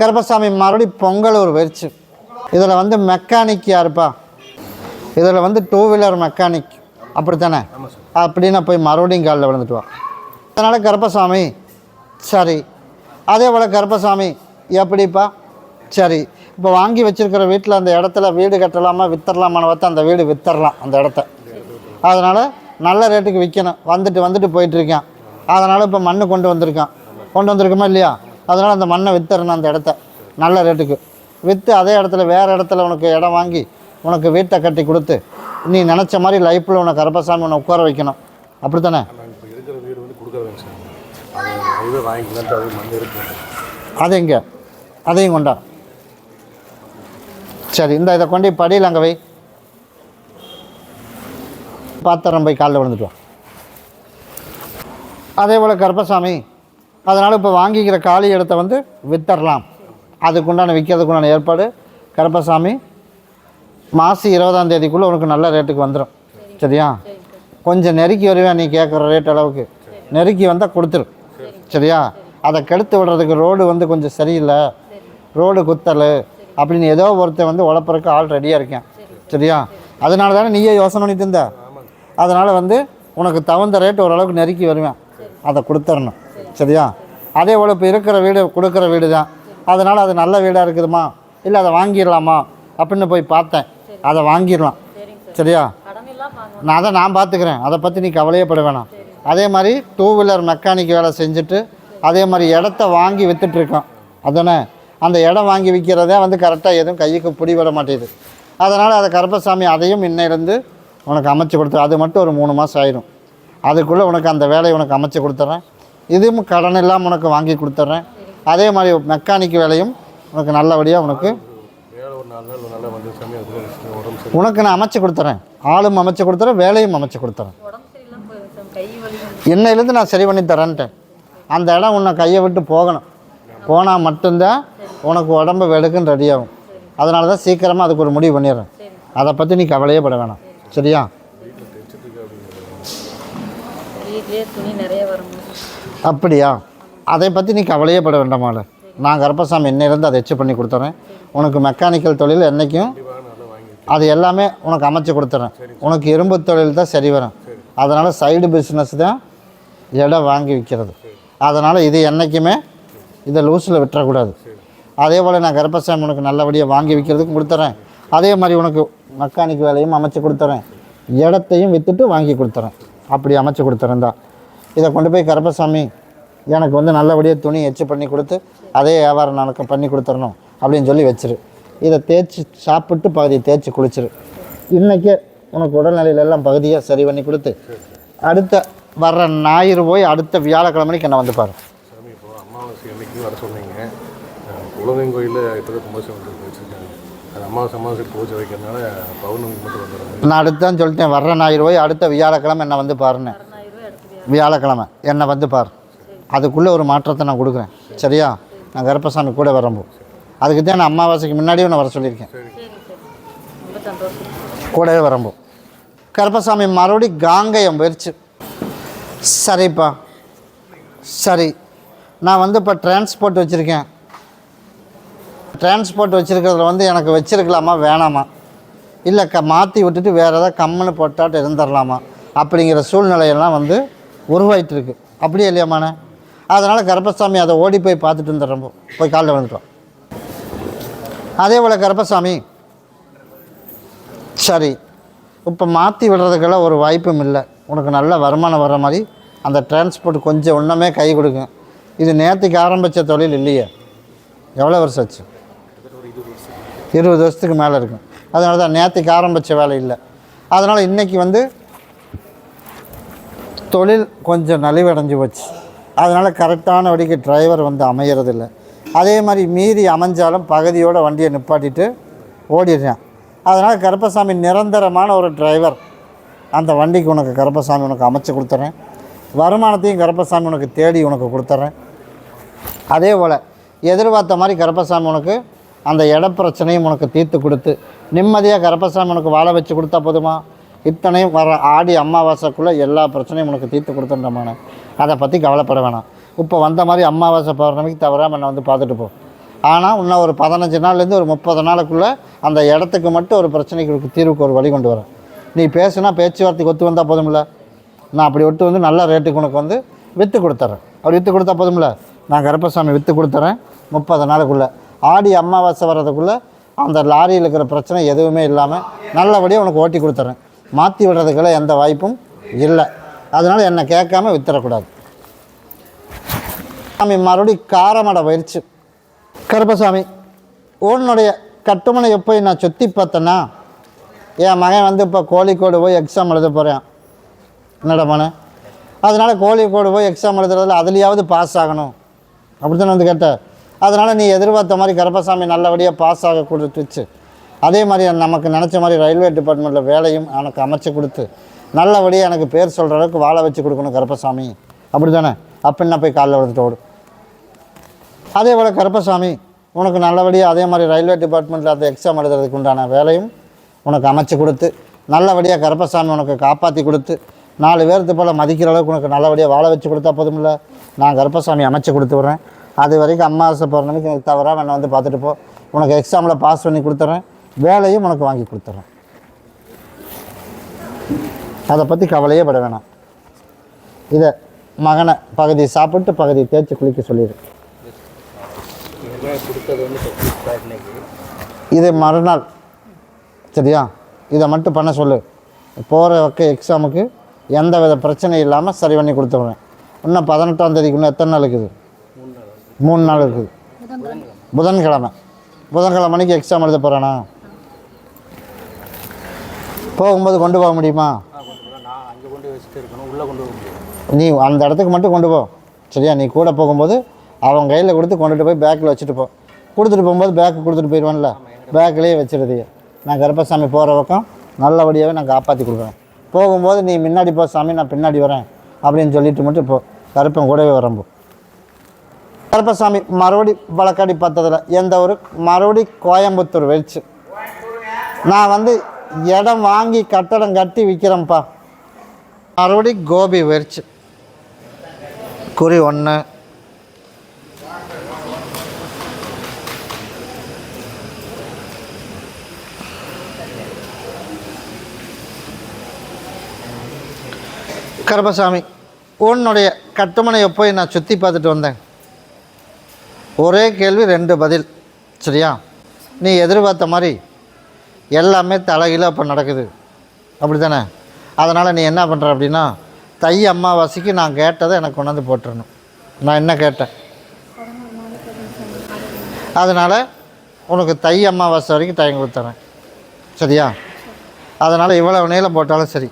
கருப்பசாமி மறுபடியும் பொங்கல் ஒரு வெறிச்சு இதில் வந்து மெக்கானிக் யாருப்பா? இதில் வந்து டூ வீலர் மெக்கானிக் அப்படித்தானே? அப்படின்னு போய் மறுபடியும் காலில் விழுந்துட்டு வா. அதனால் கருப்பசாமி சரி. அதே போல் கருப்பசாமி எப்படிப்பா? சரி. இப்போ வாங்கி வச்சுருக்கிற வீட்டில் அந்த இடத்துல வீடு கட்டலாமா வித்தரலாமான்னு பார்த்தா அந்த வீடு வித்தரலாம் அந்த இடத்த. அதனால் நல்ல ரேட்டுக்கு விற்கணும் வந்துட்டு வந்துட்டு போயிட்டுருக்கேன் அதனால் இப்போ மண்ணு கொண்டு வந்திருக்கான். கொண்டு வந்திருக்கோமா இல்லையா? அதனால் அந்த மண்ணை வித்தரணும் அந்த இடத்த. நல்ல ரேட்டுக்கு. விற்று அதே இடத்துல வேறு இடத்துல உனக்கு இடம் வாங்கி உனக்கு வீட்டை கட்டி கொடுத்து நீ நினச்ச மாதிரி லைஃப்பில் உனக்கு கருப்பசாமி உன்னை உட்கார வைக்கணும். அப்படி தானே அது எங்கே? அதையும் கொண்டா. சரி இந்த இதை கொண்டு படியில் அங்கே வை. பாத்திரம் போய் காலில் விழுந்துட்டு அதே போல் கருப்பசாமி அதனால் இப்போ வாங்கிக்கிற காலி இடத்த வந்து வித்தரலாம். அதுக்குண்டான விற்கிறதுக்குண்டான ஏற்பாடு. கருப்பசாமி மாசி இருபதாம் தேதிக்குள்ளே உனக்கு நல்ல ரேட்டுக்கு வந்துடும் சரியா? கொஞ்சம் நெருக்கி வருவேன் நீ கேட்குற ரேட் அளவுக்கு. நெருக்கி வந்தால் கொடுத்துரு. சரியா? அதை கெடுத்து விடுறதுக்கு ரோடு வந்து கொஞ்சம் சரியில்லை. ரோடு குத்தல் அப்படின்னு ஏதோ ஒருத்தன் வந்து உழப்பறக்கு ஆள் ரெடியாக இருக்கேன். சரியா? அதனால தானே நீயே யோசனை பண்ணிட்டு இருந்த? அதனால் வந்து உனக்கு தகுந்த ரேட் ஓரளவுக்கு நெருக்கி வருவேன். அதை கொடுத்துடணும் சரியா? அதே போல் இப்போ இருக்கிற வீடு கொடுக்குற வீடு தான் அதனால் அது நல்ல வீடாக இருக்குதுமா? இல்லை அதை வாங்கிடலாமா? அப்படின்னு போய் பார்த்தேன். அதை வாங்கிடலாம். சரியா? நான் அதை நான் பார்த்துக்கிறேன். அதை பற்றி நீ கவலையே பட வேணாம். அதே மாதிரி டூ வீலர் மெக்கானிக் வேலை செஞ்சுட்டு அதே மாதிரி இடத்த வாங்கி விற்றுட்ருக்கோம் அதானே? அந்த இடம் வாங்கி விற்கிறதே வந்து கரெக்டாக எதுவும் கைக்கு பிடி விட மாட்டேது. அதனால் அதை கருப்பசாமி அதையும் இன்னையிலேருந்து உனக்கு அமைச்சு கொடுத்து அது மட்டும் ஒரு மூணு மாதம் ஆயிடும் அதுக்குள்ளே உனக்கு அந்த வேலையை உனக்கு அமைச்சு கொடுத்துட்றேன் இதுவும் கடன் இல்லாமல் உனக்கு வாங்கி கொடுத்துட்றேன். அதே மாதிரி மெக்கானிக் வேலையும் உனக்கு நல்லபடியாக உனக்கு உனக்கு நான் அமைச்சு கொடுத்துறேன் ஆளும் அமைச்சு கொடுத்துறேன் வேலையும் அமைச்சு கொடுத்துறேன் என்னையிலேருந்து நான் சரி பண்ணி தரேன்ட்டேன். அந்த இடம் உன்னை கையை விட்டு போகணும். போனால் மட்டும்தான் உனக்கு உடம்பு வெடுக்குன்னு ரெடியாகும் அதனால தான் சீக்கிரமாக அதுக்கு ஒரு முடிவு பண்ணிடுறேன். அதை பற்றி நீ கவலையே பட வேணாம். சரியா? வீட்லேயே துணி நிறைய வரும் அப்படியா? அதை பற்றி நீ கவலையே பட வேண்டாமால நான் கருப்பசாமி என்னிலேருந்து அதை எச்சு பண்ணி கொடுத்துறேன். உனக்கு மெக்கானிக்கல் தொழில் என்றைக்கும் அது எல்லாமே உனக்கு அமைச்சு கொடுத்துறேன். உனக்கு இரும்பு தொழில் தான் சரி வரும். அதனால் சைடு பிஸ்னஸ் தான் இடம் வாங்கி விற்கிறது அதனால் இது என்றைக்குமே இதை லூஸில் விட்டுறக்கூடாது. அதே போல் நான் கருப்பசாமி உனக்கு நல்லபடியாக வாங்கி விற்கிறதுக்கும் கொடுத்துறேன். அதே மாதிரி உனக்கு மெக்கானிக் வேலையும் அமைச்சு கொடுத்துறேன். இடத்தையும் விற்றுட்டு வாங்கி கொடுத்துறேன். அப்படி அமைச்சு கொடுத்துருந்தா. இதை கொண்டு போய் கருப்பசாமி எனக்கு வந்து நல்லபடியாக துணி எச்சு பண்ணி கொடுத்து அதே வியாபாரம் எனக்கு பண்ணி கொடுத்துடணும் அப்படின்னு சொல்லி வச்சிரு. இதை தேய்ச்சி சாப்பிட்டு பகுதியை தேய்ச்சி குளிச்சிரு. இன்றைக்கே உனக்கு உடல்நிலையில எல்லாம் பகுதியாக சரி பண்ணி கொடுத்து அடுத்த வர்ற ஞாயிறு போய் அடுத்த வியாழக்கிழமைக்கு என்ன வந்து பாரு. சாமி இப்போ அமாவாசை அன்னைக்கு வர சொன்னீங்க. குலதெய்வம் கோயிலில் இப்போ கும்பாசம் வந்து வச்சுருக்காங்க அது அமாவாசை அமாவாசை பூஜை வைக்கிறதுனால பௌர்ணமிக்கு மட்டும் வந்துடுறாங்க. நான் அடுத்தான் சொல்லிட்டேன் வர்ற ஞாயிறு போய் அடுத்த வியாழக்கிழமை என்ன வந்து பாருன்னு. வியாழக்கிழமை என்னை வந்து பார். அதுக்குள்ளே ஒரு மாற்றத்தை நான் கொடுக்குறேன். சரியா? நான் கருப்பசாமி கூட வரம்போ. அதுக்கு தான் நான் அமாவாசைக்கு முன்னாடியே நான் வர சொல்லியிருக்கேன். கூடவே வரம்போ. கருப்பசாமி மறுபடி காங்கயம் போயிடுச்சு சரிப்பா. சரி. நான் வந்து இப்போ டிரான்ஸ்போர்ட் வச்சுருக்கேன். டிரான்ஸ்போர்ட் வச்சுருக்கிறதுல வந்து எனக்கு வச்சிருக்கலாமா? வேணாமா? இல்லை க மாற்றி விட்டுட்டு வேறு ஏதாவது கம்முன்னு போட்டாட்டு இருந்துடலாமா அப்படிங்கிற சூழ்நிலையெல்லாம் வந்து உருவாயிட்டுருக்கு. அப்படியே இல்லையாமாண்ணே அதனால் கருப்பசாமி அதை ஓடி போய் பார்த்துட்டு வந்துடுறோம் போய் காலைல வந்துட்டோம் அதே போல் கருப்பசாமி சரி இப்போ மாற்றி விடுறதுக்கெல்லாம் ஒரு வாய்ப்பும் இல்லை. உனக்கு நல்ல வருமானம் வர்ற மாதிரி அந்த டிரான்ஸ்போர்ட் கொஞ்சம் ஒன்றுமே கை கொடுக்கும். இது நேற்றுக்கு ஆரம்பித்த தொழில் இல்லையே. எவ்வளோ வருஷம் ஆச்சு? இருபது வருஷத்துக்கு மேலே இருக்கும். அதனால தான் நேற்றுக்கு ஆரம்பித்த வேலை இல்லை. அதனால் இன்றைக்கி வந்து தொழில் கொஞ்சம் நலிவடைஞ்சு போச்சு. அதனால் கரெக்டான வழிக்கு டிரைவர் வந்து அமையறதில்ல. அதே மாதிரி மீறி அமைஞ்சாலும் பகுதியோட வண்டியை நிப்பாட்டிட்டு ஓடிடுறேன். அதனால் கருப்பசாமி நிரந்தரமான ஒரு டிரைவர் அந்த வண்டிக்கு உனக்கு கருப்பசாமி உனக்கு அமைச்சு கொடுத்துட்றேன் வருமானத்தையும் கருப்பசாமி உனக்கு தேடி உனக்கு கொடுத்துட்றேன் அதே போல் எதிர்பார்த்த மாதிரி கருப்பசாமி உனக்கு அந்த இட பிரச்சனையும் உனக்கு தீர்த்து கொடுத்து நிம்மதியாக கரப்பசாமி உனக்கு வாழ வச்சு கொடுத்தா போதுமா? இத்தனையும் வர ஆடி அமாவாசைக்குள்ளே எல்லா பிரச்சனையும் உனக்கு தீர்த்து கொடுத்துட்டமான அதை பற்றி கவலைப்பட வேணாம். இப்போ வந்த மாதிரி அமாவாசை பௌர்ணமிக்கு தவறாமல் என்னை வந்து பார்த்துட்டு போ. ஆனால் இன்னும் ஒரு பதினஞ்சு நாள்லேருந்து ஒரு முப்பது நாளுக்குள்ளே அந்த இடத்துக்கு மட்டும் ஒரு பிரச்சனைக்கு தீர்வுக்கு ஒரு வழி கொண்டு வரேன் நீ பேசுனா பேச்சுவார்த்தைக்கு ஒத்து வந்தால் போதும்ல? நான் அப்படி ஒட்டு வந்து நல்ல ரேட்டுக்கு உனக்கு வந்து விற்று கொடுத்துட்றேன் அப்படி விற்று கொடுத்தா போதும்ல? நான் கருப்பசாமி விற்று கொடுத்துறேன் முப்பது நாளுக்குள்ளே. ஆடி அமாவாசை வர்றதுக்குள்ளே அந்த லாரியில் இருக்கிற பிரச்சனை எதுவுமே இல்லாமல் நல்லபடியாக உனக்கு ஓட்டி கொடுத்துறேன். மாற்றி விடுறதுக்கெல்லாம் எந்த வாய்ப்பும் இல்லை. அதனால் என்னை கேட்காம வித்துறக்கூடாது. சாமி மறுபடியும் காரமடை பயிற்சி. கருப்பசாமி உன்னுடைய கட்டுமனை எப்போ நான் சுற்றி பார்த்தேன்னா என் மகன் வந்து இப்போ கோழிக்கோடு போய் எக்ஸாம் எழுத போகிறேன் என்னடா அதனால் கோழிக்கோடு போய் எக்ஸாம் எழுதுறதுல அதுலேயாவது பாஸ் ஆகணும். அப்படி தானே வந்து கேட்டேன் அதனால் நீ எதிர்பார்த்த மாதிரி கருப்பசாமி நல்லபடியாக பாஸ் ஆக கொடுத்துச்சு. அதே மாதிரி நமக்கு நினச்ச மாதிரி ரயில்வே டிபார்ட்மெண்ட்டில் வேலையும் எனக்கு அமைச்சு கொடுத்து நல்லபடியாக எனக்கு பேர் சொல்கிற அளவுக்கு வாழ வச்சு கொடுக்கணும் கருப்பசாமி. அப்படி தானே அப்படின்னா போய் காலில் விழுந்துட்டு ஓடு. அதே போல் கருப்பசாமி உனக்கு நல்லபடியாக அதே மாதிரி ரயில்வே டிபார்ட்மெண்ட்டில் அந்த எக்ஸாம் எழுதுறதுக்கு உண்டான வேலையும் உனக்கு அமைச்சு கொடுத்து நல்லபடியாக கருப்பசாமி உனக்கு காப்பாற்றி கொடுத்து நாலு பேர்த்து போல் மதிக்கிற அளவுக்கு உனக்கு நல்லபடியாக வாழ வச்சு கொடுத்தா போதுமில்ல. நான் கருப்பசாமி அமைச்சு கொடுத்து விட்றேன். அது வரைக்கும் அம்மாவாசை பௌர்ணமிக்கு எனக்கு தவறாக என்னை வந்து பார்த்துட்டு போ. உனக்கு எக்ஸாமில் பாஸ் பண்ணி கொடுத்துட்றேன் வேலையும் உனக்கு வாங்கி கொடுத்துட்றேன் அதை பற்றி கவலையே பட வேணாம். இதை மகனை பகுதி சாப்பிட்டு பகுதி தேய்ச்சி குளிக்க சொல்லிடு. இது மறுநாள் சரியா? இதை மட்டும் பண்ண சொல்லு. போகிற வக்க எக்ஸாமுக்கு எந்த வித பிரச்சனையும் இல்லாமல் சரி பண்ணி கொடுத்துட்றேன். இன்னும் பதினெட்டாம் தேதிக்கு இன்னும் எத்தனை நாள் இருக்குது? மூணு நாள் இருக்குது புதன்கிழமை. புதன்கிழமை மணிக்கு எக்ஸாம் எழுத போகிறானா போகும்போது கொண்டு போக முடியுமா? நீ அந்த இடத்துக்கு மட்டும் கொண்டு போ. சரியா? நீ கூட போகும்போது அவன் கையில் கொடுத்து கொண்டுட்டு போய் பேக்கில் வச்சுட்டு போ. கொடுத்துட்டு போகும்போது பேக்கு கொடுத்துட்டு போயிடுவான்ல. பேக்கிலேயே வச்சிருது நான் கருப்பசாமி போகிற பக்கம் நல்லபடியாகவே நான் காப்பாற்றி கொடுக்குறேன். போகும்போது நீ முன்னாடி போ சாமி நான் பின்னாடி வரேன் அப்படின்னு சொல்லிட்டு மட்டும் போ. கருப்பன் கூடவே வரம்போ கருப்பசாமி மறுபடி வழக்காடி பார்த்ததில் எந்த ஒரு மறுபடி கோயம்புத்தூர் வெயிச்சு நான் வந்து இடம் வாங்கி கட்டடம் கட்டி விற்கிறேன்ப்பா மறுபடி கோபி வெறிச்சு குறி ஒன்று கருப்பசாமி உன்னுடைய கட்டுமனையை போய் நான் சுற்றி பார்த்துட்டு வந்தேன். ஒரே கேள்வி ரெண்டு பதில். சரியா? நீ எதிர்பார்த்த மாதிரி எல்லாமே தலைகீழாக இப்போ நடக்குது. அப்படி தானே அதனால் நீ என்ன பண்ணுற அப்படின்னா தை அம்மாவாசைக்கு நான் கேட்டதை எனக்கு கொண்டாந்து போட்டுடணும் நான் என்ன கேட்டேன்? அதனால் உனக்கு தை அம்மாவாசை வரைக்கும் டைம் கொடுத்துறேன். சரியா? அதனால் இவ்வளவு நீளம் போட்டாலும் சரி.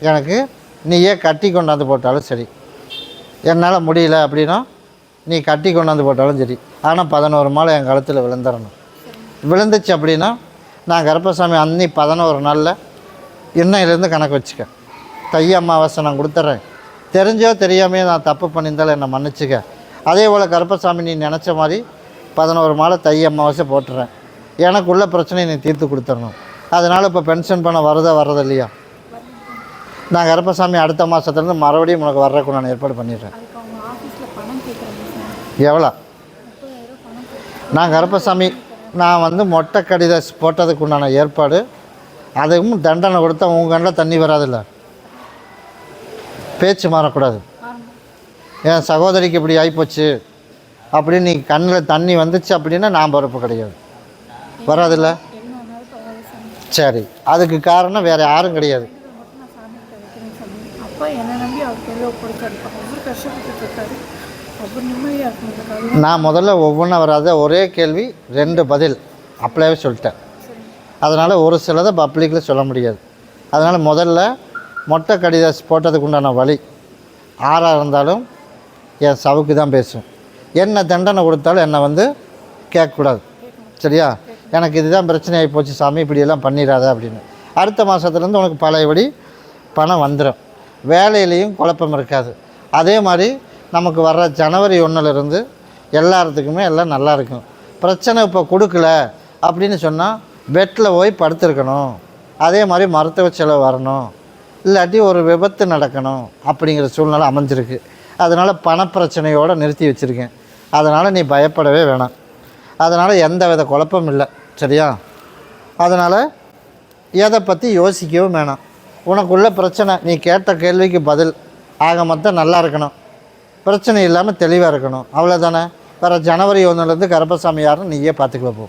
எனக்கு நீயே கட்டி கொண்டாந்து போட்டாலும் சரி. என்னால் முடியல அப்படின்னா நீ கட்டி கொண்டாந்து போட்டாலும் சரி. ஆனால் பதினோரு மாலை என் கழுத்தில் விழுந்துடணும் விழுந்துச்சு அப்படின்னா நான் கருப்பசாமி அன்னி பதினோரு நாளில் இன்னையிலேருந்து கணக்கு வச்சுக்க. தை அமாவாசை நான் கொடுத்துட்றேன் தெரிஞ்சோ தெரியாமையோ நான் தப்பு பண்ணியிருந்தாலும் என்னை மன்னிச்சுக்க. அதே போல் கருப்பசாமி நீ நினச்ச மாதிரி பதினோரு மாலை தை அமாவாசை போட்டுறேன். எனக்குள்ள பிரச்சனையை நீ தீர்த்து கொடுத்துடணும் அதனால் இப்போ பென்ஷன் பணம் வரதா வர்றது இல்லையா? நான் கருப்பசாமி அடுத்த மாதத்துலேருந்து மறுபடியும் உனக்கு வர்றதுக்கு நான் ஏற்பாடு பண்ணிடுறேன் அதுக்கு அவங்க ஆஃபீஸில் பணம் கேட்குறாங்க சார் எவ்வளோ? நான் கருப்பசாமி. நான் வந்து மொட்டை கடித போட்டதுக்கு உண்டான ஏற்பாடு. அதுவும் தண்டனை கொடுத்தா உங்கள் கண்ணில் தண்ணி வராதுல்ல? பேச்சு மாறக்கூடாது. என் சகோதரிக்கு இப்படி ஆகிப்போச்சு அப்படின்னு நீ கண்ணில் தண்ணி வந்துச்சு அப்படின்னா நான் பொறுப்பு கிடையாது. வராதில்ல? சரி. அதுக்கு காரணம் வேறு யாரும் கிடையாது. அப்பா என்னை நம்பி அவர் கையில் கொடுத்தாரு அவர் கஷ்டப்பட்டு நான் முதல்ல ஒவ்வொன்றா வராத ஒரே கேள்வி ரெண்டு பதில். அப்படியே சொல்லிட்டேன். அதனால் ஒரு சிலதை பப்ளிக்கில் சொல்ல முடியாது. அதனால் முதல்ல மொட்டை கடிதாஸ் போட்டதுக்கு உண்டான வழி ஆறாக இருந்தாலும் என் சவுக்கு தான் பேசும். என்ன தண்டனை கொடுத்தாலும் என்னை வந்து கேட்கக்கூடாது. சரியா? எனக்கு இதுதான் பிரச்சனை ஆகி போச்சு சாமி இப்படியெல்லாம் பண்ணிடாத அப்படின்னு. அடுத்த மாதத்துலேருந்து உனக்கு பழையபடி பணம் வந்துடும் வேலையிலையும் குழப்பம் இருக்காது. அதே மாதிரி நமக்கு வர்ற ஜனவரி ஒன்றுலேருந்து எல்லாத்துக்குமே எல்லாம் நல்லா இருக்கும். பிரச்சனை இப்போ கொடுக்கல அப்படின்னு சொன்னால் பெட்டில் போய் படுத்துருக்கணும். அதே மாதிரி மருத்துவ செலவு வரணும். இல்லாட்டி ஒரு விபத்து நடக்கணும் அப்படிங்கிற சூழ்நிலை அமைஞ்சிருக்கு. அதனால் பணப்பிரச்சனையோடு நிறுத்தி வச்சுருக்கேன். அதனால் நீ பயப்படவே வேணாம். அதனால் எந்த வித குழப்பம் இல்லை. சரியா? அதனால் எதை பற்றி யோசிக்கவும் வேணாம். உனக்குள்ள பிரச்சனை நீ கேட்ட கேள்விக்கு பதில். ஆக மொத்தம் நல்லா இருக்கணும். பிரச்சனை இல்லாமல் தெளிவாக இருக்கணும். அவ்வளோதானே வர ஜனவரி ஒன்றுலேருந்து கருப்பசாமி யாருன்னு நீயே பார்த்துக்க போ.